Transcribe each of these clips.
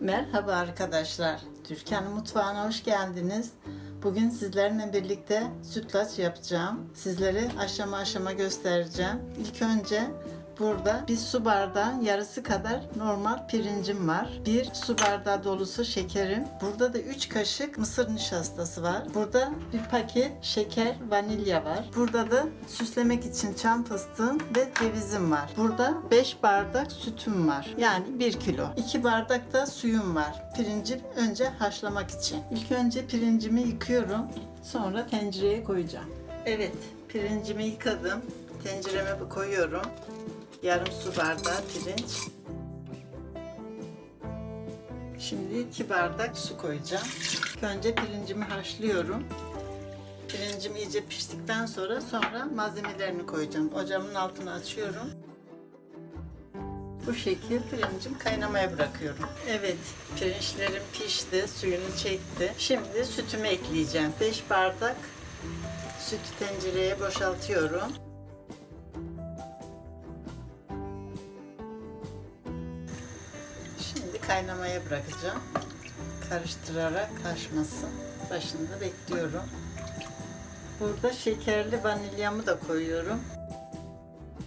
Merhaba arkadaşlar. Türkan'ın mutfağına hoş geldiniz. Bugün sizlerle birlikte sütlaç yapacağım. Sizlere aşama aşama göstereceğim. İlk önce burada bir su bardağın yarısı kadar normal pirincim var. Bir su bardağı dolusu şekerim. Burada da 3 kaşık mısır nişastası var. Burada bir paket şeker, vanilya var. Burada da süslemek için çam fıstığım ve cevizim var. Burada 5 bardak sütüm var. Yani 1 kilo. 2 bardak da suyum var. Pirinci önce haşlamak için. İlk önce pirincimi yıkıyorum. Sonra tencereye koyacağım. Evet, pirincimi yıkadım. Tencereme koyuyorum. Yarım su bardağı pirinç. Şimdi 2 bardak su koyacağım. İlk önce pirincimi haşlıyorum. Pirincim iyice piştikten sonra sonra malzemelerini koyacağım. Ocağımın altını açıyorum. Bu şekil pirincim kaynamaya bırakıyorum. Evet, pirinçlerim pişti, suyunu çekti. Şimdi sütümü ekleyeceğim. 5 bardak sütü tencereye boşaltıyorum. Kaynamaya bırakacağım. Karıştırarak taşmasın. Başında bekliyorum. Burada şekerli vanilyamı da koyuyorum.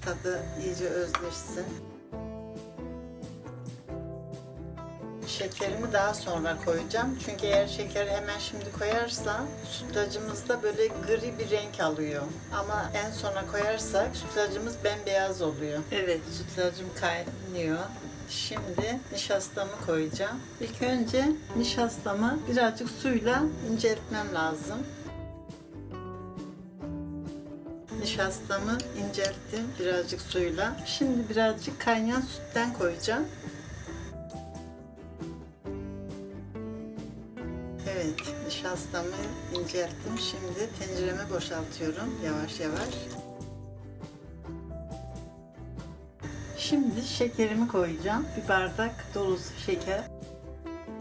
Tadı iyice özleşsin. Şekerimi daha sonra koyacağım. Çünkü eğer şekeri hemen şimdi koyarsam sütlacımızda böyle gri bir renk alıyor. Ama en sona koyarsak sütlacımız bembeyaz oluyor. Evet sütlacım kaynıyor. Şimdi nişastamı koyacağım. İlk önce nişastamı birazcık suyla inceltmem lazım. Nişastamı incelttim birazcık suyla. Şimdi birazcık kaynayan sütten koyacağım. Evet, nişastamı incelttim. Şimdi tencereme boşaltıyorum yavaş yavaş. Şimdi şekerimi koyacağım. Bir bardak dolusu şeker.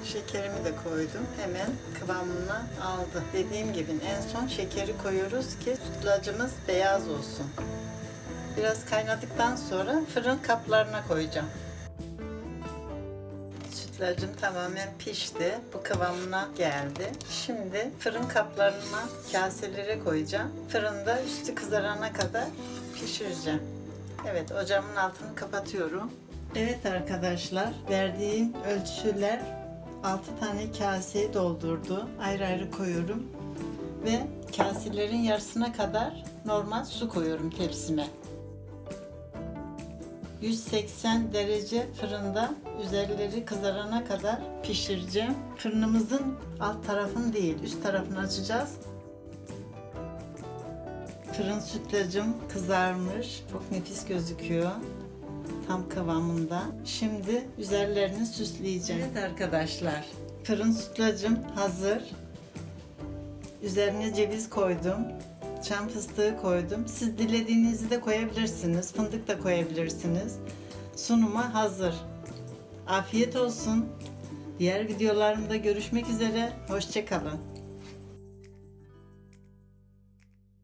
Şekerimi de koydum. Hemen kıvamını aldı. Dediğim gibi en son şekeri koyuyoruz ki sütlacımız beyaz olsun. Biraz kaynadıktan sonra fırın kaplarına koyacağım. Sütlacım tamamen pişti. Bu kıvamına geldi. Şimdi fırın kaplarına kaselere koyacağım. Fırında üstü kızarana kadar pişireceğim. Evet ocağımın altını kapatıyorum. Evet arkadaşlar verdiğim ölçüler 6 tane kaseyi doldurdu. Ayrı ayrı koyuyorum. Ve kaselerin yarısına kadar normal su koyuyorum tepsime. 180 derece fırında üzerleri kızarana kadar pişireceğim. Fırınımızın alt tarafını değil, üst tarafını açacağız. Fırın sütlacım kızarmış. Çok nefis gözüküyor. Tam kıvamında. Şimdi üzerlerini süsleyeceğim. Evet arkadaşlar. Fırın sütlacım hazır. Üzerine ceviz koydum. Çam fıstığı koydum. Siz dilediğinizi de koyabilirsiniz. Fındık da koyabilirsiniz. Sunuma hazır. Afiyet olsun. Diğer videolarımda görüşmek üzere. Hoşçakalın.